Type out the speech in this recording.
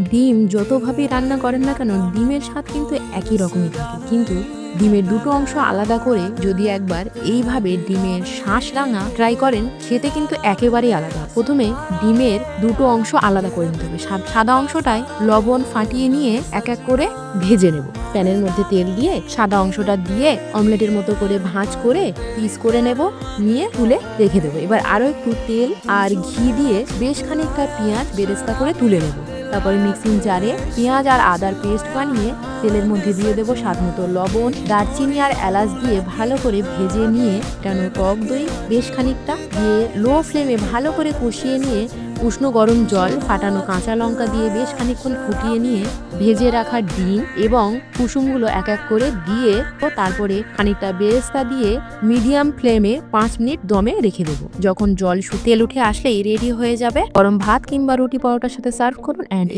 ডিম যতভাবেই রান্না করেন না কেন, ডিমের স্বাদ কিন্তু একই রকমই থাকে। কিন্তু ডিমের দুটো অংশ আলাদা করে যদি একবার এইভাবে ডিমের শ্বাস রাঙা ট্রাই করেন, খেতে কিন্তু একেবারেই আলাদা। প্রথমে ডিমের দুটো অংশ আলাদা করে নিতে হবে। সাদা অংশটায় লবণ ফাটিয়ে নিয়ে এক এক করে ভেজে নেব। প্যানের মধ্যে তেল দিয়ে সাদা অংশটা দিয়ে অমলেটের মতো করে ভাঁজ করে পিস করে নেব, নিয়ে তুলে রেখে দেবো। এবার আরও একটু তেল আর ঘি দিয়ে বেশ খানিকটা পেঁয়াজ বেরেস্তা করে তুলে নেব। তারপরে মিক্সিং জারে পেঁয়াজ আর আদার পেস্ট বানিয়ে তেলের মধ্যে দিয়ে দেবো স্বাদ মতো লবণ, দারচিনি আর এলাচ দিয়ে ভালো করে ভেজে নিয়ে কেন টক দই। বেশ খানিকটা দিয়ে লো ফ্লেমে ভালো করে কষিয়ে নিয়ে উষ্ণ গরম জল, ফাটানো কাঁচা লঙ্কা দিয়ে বেশ খানিকক্ষণ ফুটিয়ে নিয়ে ভেজে রাখা ডিম এবং কুসুমগুলো এক এক করে দিয়ে ও তারপরে খানিকটা বেরেস্তা দিয়ে মিডিয়াম ফ্লেমে পাঁচ মিনিট দমে রেখে দেবো। যখন জল তেল উঠে আসলেই রেডি হয়ে যাবে। গরম ভাত কিংবা রুটি পরোটার সাথে সার্ভ করুন and